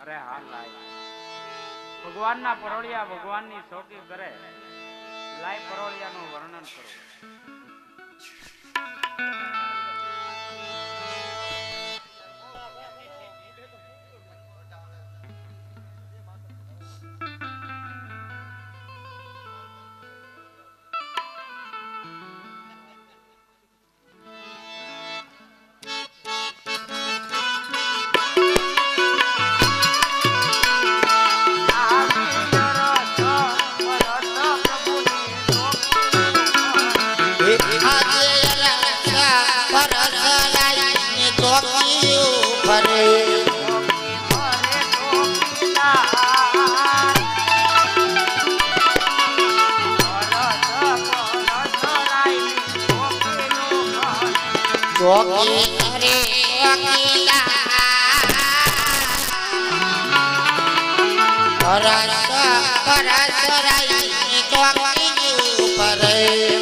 અરે હા લાય. ભગવાનના પરોળિયા ભગવાનની સોટી કરે. લાય પરોળિયાનું વર્ણન કરો. ચોકીદાર પરસ પરસલાઈ ચોકી ઉપરે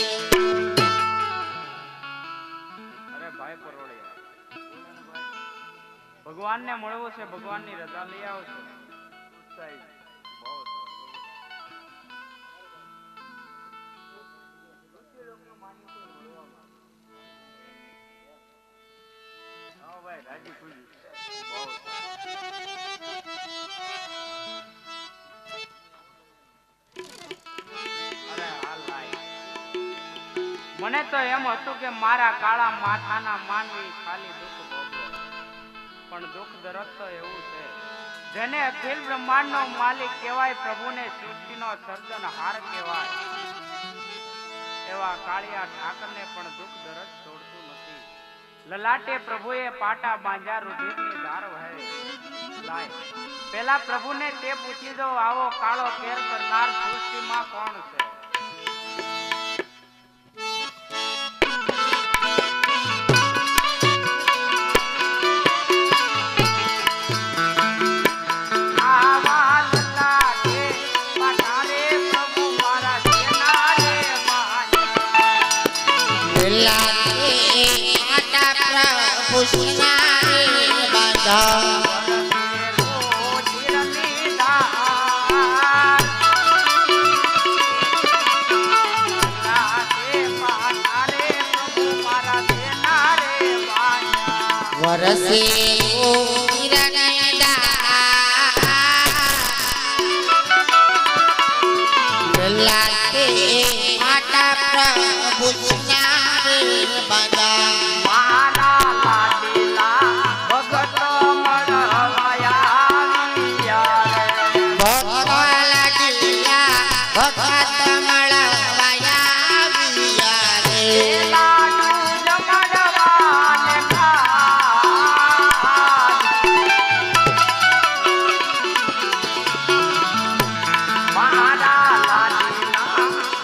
ભગવાનને મળવું છે ભગવાનની રજા લઈ આવો છો સાહેબ, બહુ સરસ. હા ભાઈ, રાજી ખુશી. બહુ સરસ. અરે હાલ ભાઈ. મને તો એમ હતું કે મારા કાળા માથાના માનવી ખાલી દુઃખ ભોગવે પણ દુઃખ દરદ તો એવું છે. જેને અખિલ બ્રહ્માંડનો માલિક કહેવાય, પ્રભુને સૃષ્ટિનો સર્જનહાર કહેવાય. એવા કાળિયા ઠાકરને પણ દુઃખ દરદ છોડતું નથી. લલાટે પ્રભુએ પાટા બાંધ્યા, રુધિરની ધાર વહે. લાય. પેલા પ્રભુને તે પૂછી દો, આવો કાળો કેર કરનાર સૃષ્ટિમાં કોણ છે? વરસે. લાગે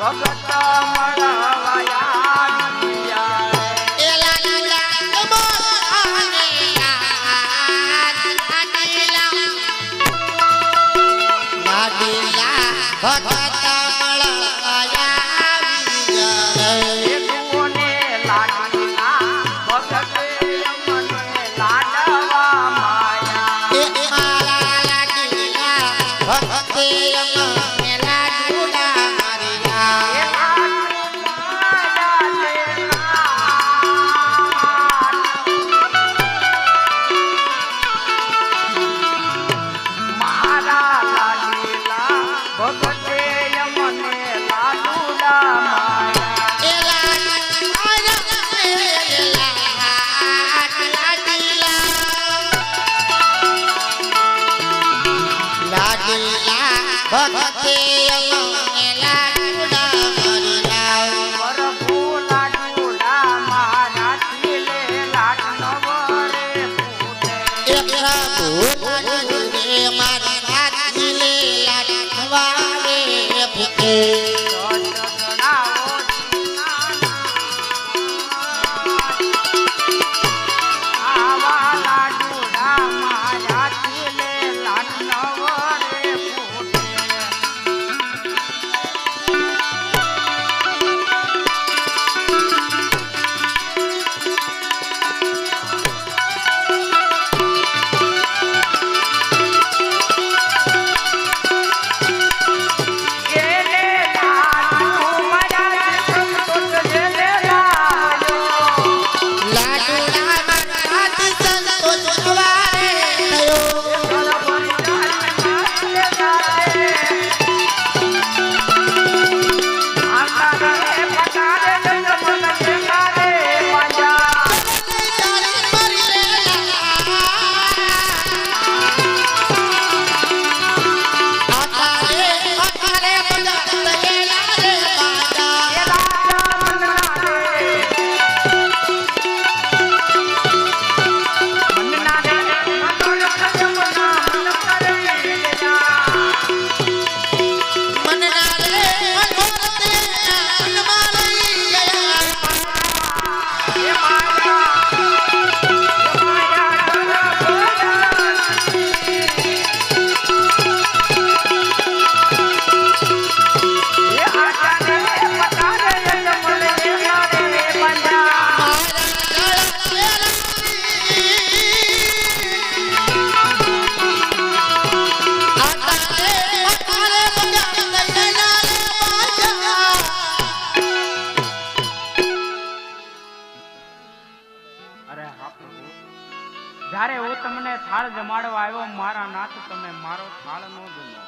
ભગત મળવાયા જ્યારે હું તમને થાળ જમાડવા આવ્યો, મારા નાથ તમે મારો થાળ નો જમો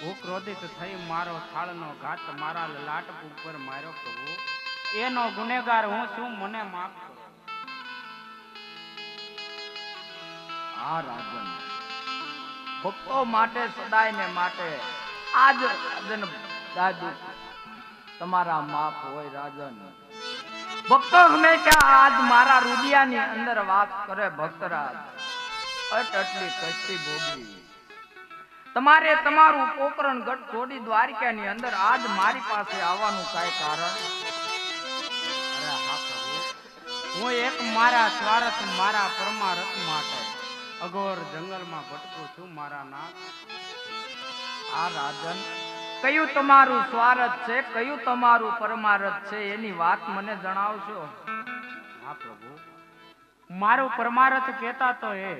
હું ક્રોધિત થઈ મારો થાળનો ઘાત મારા લાટ ઉપર માર્યો પ્રભુ. એનો ગુનેગાર હું છું, મને માફ કરો. આ રાજન, ભક્તો માટે સદાય ને માટે, આજ રાજન દાદુ, તમારા માફ હોય રાજન. ભક્તો હંમેશા આજ મારા રૂડિયાની અંદર વાત કરે ભક્તરાજ. અટ અટલી કષ્ટી ભોગવી તમારે તમારું પોકરણ ગઢ છોડી દ્વારિકાની અંદર આજ મારી પાસે આવવાનું કાંઈ કારણ? હું એક મારા સ્વાર્થ, મારા પરમારથ માટે અઘોર જંગલમાં ભટકું છું, મારા નાથ. આ રાજન કયું તમારું સ્વાર્થ છે કયું તમારું પરમારથ છે એની વાત મને જણાવશો. હા પ્રભુ. મારું પરમારથ કહેતા તો એ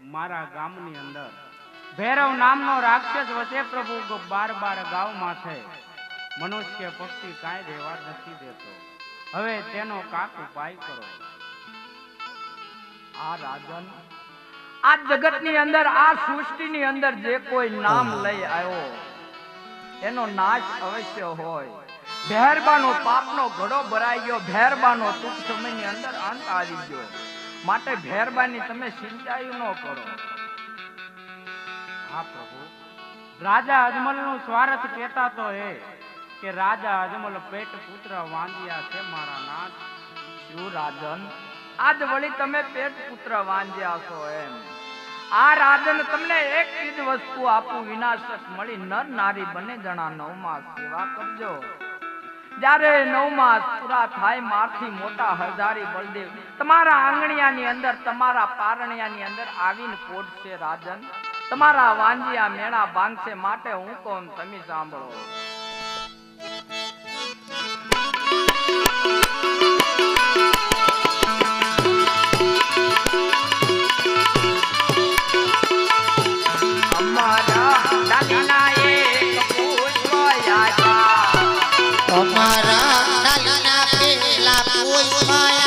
મારા ગામની અંદર. ભૈરવ નામનો રાક્ષસ વચ્ચે પ્રભુ બાર બાર ગામમાં છે. મનુષ્ય પક્ષી કાંઈ રહેવા નથી દેતો. હવે તેનો કાક ઉપાય કરો. આ રાજન આ જગતની અંદર આ સૃષ્ટિની અંદર જે કોઈ નામ લઈ આવ્યો એનો નાશ અવશ્ય હોય. ભેરબાનો પાપનો ઘડો ભરાઈ ગયો, ભેરબાનો ટૂંક સમયની અંદર અંત આવી ગયો. માટે ભેરબાની તમે સિંચાઈ ન કરો. હા, પ્રભુ. રાજા અજમલનું સ્વાર્થ કહેતા તો એ કે રાજા અજમલ પેટ પુત્ર વાંજ્યા છે, મારા નાથ. શું રાજન? આજ વળી તમે પેટ પુત્ર વાંજ્યા છો એમ. આ રાજન તમને એક ચીજ વસ્તુ આપું, વિનાશક મળી નર નારી બંને જણા નવમાં સેવા કરજો. જ્યારે નવમાસ પૂરા થાય, મારથી મોટા હજારી બળદેવ. તમારા આંગણિયાની અંદર, તમારા પારણિયાની અંદર આવીને પોટશે રાજન. તમારા વાંજિયા મેળા ભાંગશે માટે હું કહું તમે સાંભળો. my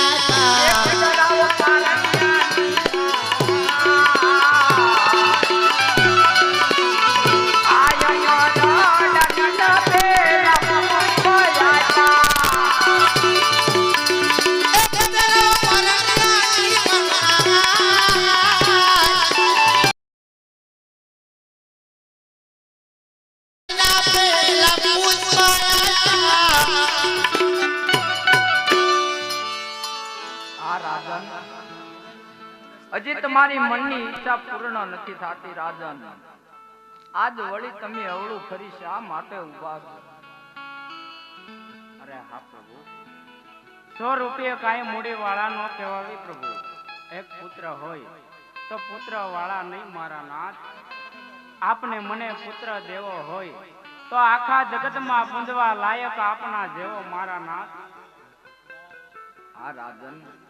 પૂર્ણ નથી થતી રાજન. આજ વળી તમે અવળું ફરી શા માટે ઊભા? અરે હા પ્રભુ. સો રૂપિયા કાંઈ મૂડી વાળા નો કહેવાવી પ્રભુ. એક પુત્ર હોય તો પુત્ર વાળા નહીં મારા નાથ. આપને મને પુત્ર દેવો હોય તો આખા જગતમાં પૂંજવા લાયક આપના જેવો મારા નાથ. આ રાજન.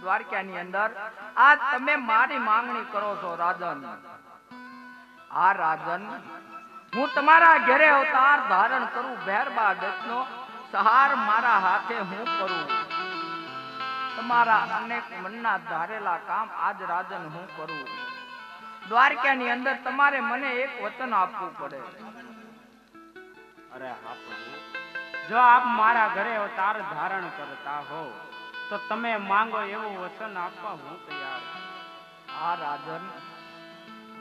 દ્વારકાની અંદર આ તમે મારી માંગણી કરો છો, રાજન. આ રાજન, હું તમારા ઘરે અવતાર ધારણ કરું ભેરબા દત્તનો સહાર મારા હાથે હું કરું. તમારા અનેક મનના ધારેલા કામ આજ રાજન હું કરું. દ્વારકાની અંદર તમારે મને એક વચન આપવું પડે. અરે જો આપ મારા ઘરે અવતાર ધારણ કરતા હો તો તમે માંગો એવું વચન આપવા હું તૈયાર હા આ રાજન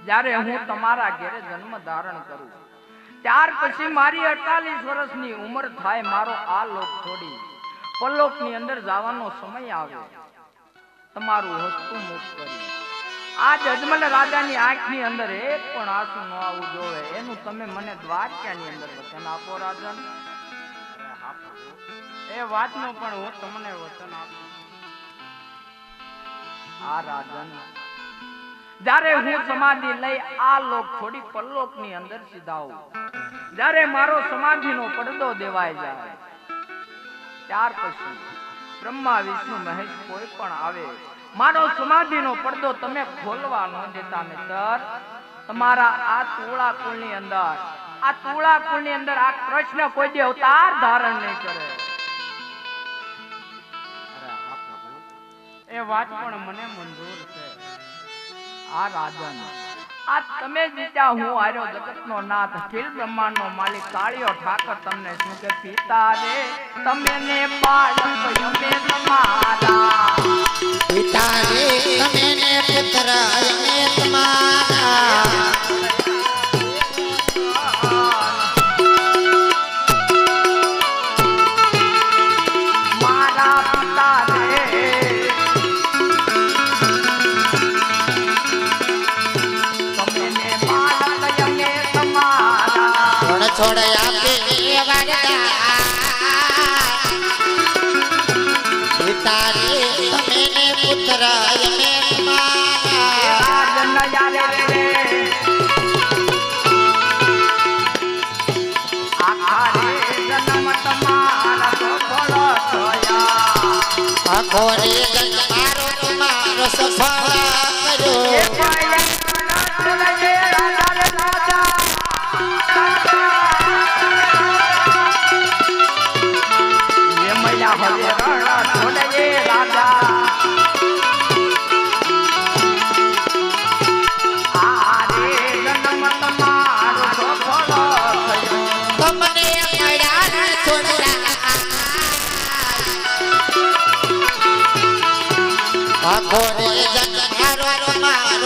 જ્યારે હું તમારા ઘરે જન્મ ધારણ કરું ત્યાર પછી મારી અડતાલીસ વર્ષની ઉંમર થાય મારો આ લોક છોડી પલોકની અંદર જવાનો સમય આવે તમારું હસ્તું મુખ કરી. આ અજમલ રાજાની આંખની અંદર એક પણ આંસુ ન આવવું જોવે એનું તમે મને દ્વારકાની અંદર વચન આપો રાજન. પ્રભુ એ વાતનું પણ હું તમને વચન આપું આ રાજન, જ્યારે હું સમાધિ લઈ આ લોક છોડી પરલોકની અંદર સીધા જ્યારે મારો સમાધિનો પડદો દેવાય જાય, ત્યાર પછી બ્રહ્મા, વિષ્ણુ, મહેશ કોઈ પણ આવે, મારો સમાધિ નો પડદો તમે ખોલવા ન દેતા, મિત્ર. તમારા આ તોળા કુલની અંદર આ તુળા કુળની અંદર આ કૃષ્ણ કોઈ દે અવતાર ધારણ નહીં કરે. એ વાત પણ મને મંજૂર છે. આ રાજન. આ તમે જીત્યા હું આર્યો જગતનો નાથ, ખીલ બ્રહ્માંડનો માલિક કાળિયો ઠાકર તમને શું કે પિતા રે? તમે ને બાળક અમે તમારા. પિતા રે, તમે ને પુત્ર તમારા. છોડ આપે વરદાન તમે પુત્ર થોડો મારો તમારો સફળ કર્યો.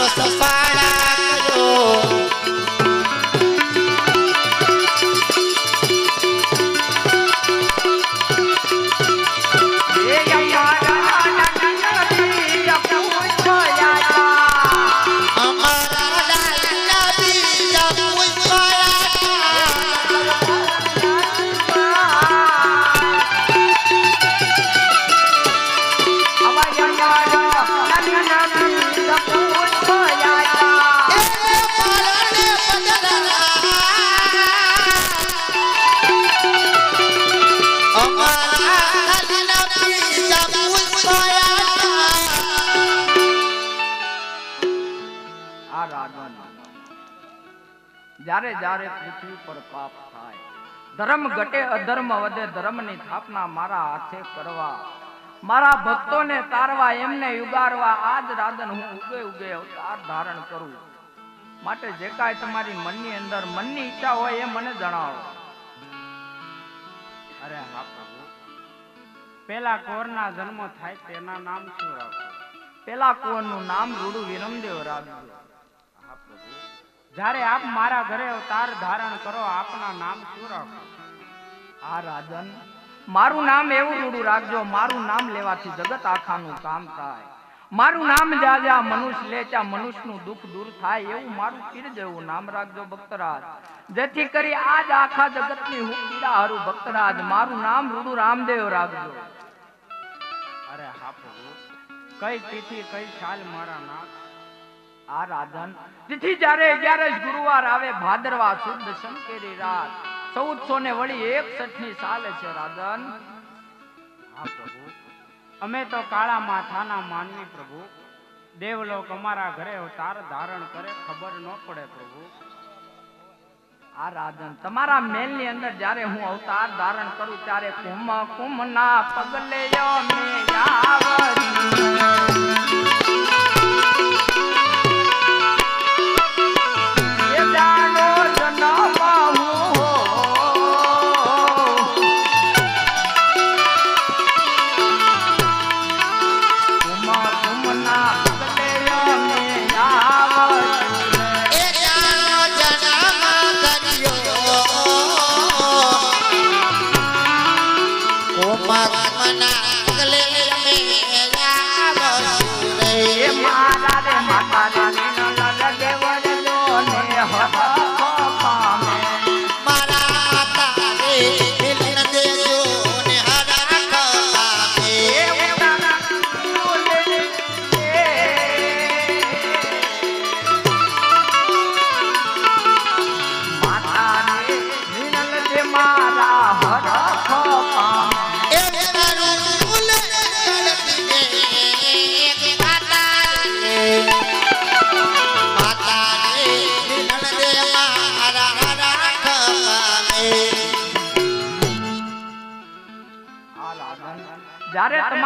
તમારો સફળ કર્યો જ્યારે જ્યારે પૃથ્વી પર પાપ થાય. ધર્મ ઘટે, અધર્મ વધે, ધર્મની સ્થાપના મારા હાથે કરવા. મારા ભક્તોને તારવા, એમને યુગારવા આજ રાજન હું ઉગે ઉગે અવતાર ધારણ કરું. માટે જે કાંઈ તમારી મનની અંદર મનની ઈચ્છા હોય એ મને જણાવો. અરે હા પ્રભુ. પેલા કોરના જન્મ થાય તેના નામ શું રાખો? પેલા કોરનું નામ રૂડુ વિરમદેવ પ્રભુ જ્યારે આપ મારા ઘરે અવતાર ધારણ કરો આપના નામ શું રાખો? આ રાજન મારું નામ એવું રૂડું રાખજો મારું નામ લેવાથી જગત આખાનું કામ થાય. મારું નામ જાજા મનુષ્ય લેચા મનુષ્યનું દુઃખ દૂર થાય એવું મારું પીર જેવું નામ રાખજો ભક્તરાજ. જેથી કરી આજ આખા જગતની હું પીડા હારું ભક્તરાજ. મારું નામ રૂડું રામદેવ રાખજો. અરે હા પ્રભુ કઈ તિથિ કઈ સાલ મારા નાથ? આ તેથી જ્યારે અગિયારસ ગુરુવાર આવે, ભાદરવા શુદ્ધ શંકેરી રાત. ચૌદસો ને વળી એકસઠની સાલે છે રાધન પ્રભુ. અમે તો કાળા માથાના માનવી, પ્રભુ. દેવલોક અમારા ઘરે અવતાર ધારણ કરે, ખબર ન પડે, પ્રભુ. આ રાધન તમારા મેલની અંદર જ્યારે હું અવતાર ધારણ કરું, ત્યારે કુમ કુમ ના પગલે અમે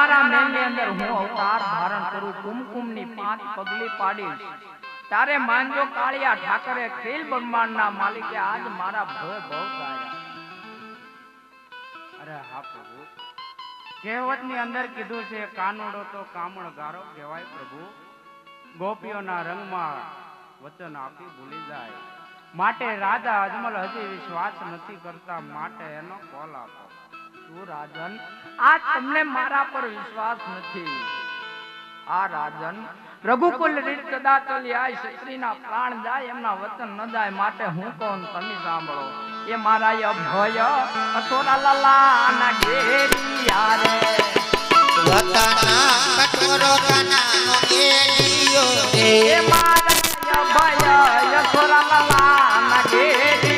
જ્યારે તમારા અંદર હું અવતાર ધારણ કરું, કુમકુમની પાંચ પગલી પાડીશ. તારે માનજો કાળિયા ઠાકરે, ખેલ બ્રહ્માંડના માલિકે આજ મારા ભય બહુ થાય અરે હા પ્રભુ. કહેવતની અંદર કીધું છે, કાનુડો તો કામણ ગારો કહેવાય પ્રભુ. ગોપીઓના રંગમાં વચન આપી ભૂલી જાય. માટે રાજા અજમલ હજી વિશ્વાસ નથી કરતા, માટે એનો કોલ આપો. શું રાજન આ તમને મારા પર વિશ્વાસ નથી. આ રાજન રઘુકુલ રીત કદા ચલ્યા ક્ષત્રિયના પ્રાણ જાય એમના વતન ન જાય માટે હું કહું તમે સાંભળો. એ મારા અભય અથોરા લાલા ઘેરિયા રે વતના કઠોરો કનાનો ગેલિયો રે એ મારા અભય અથોરા લાલા ઘેરિયા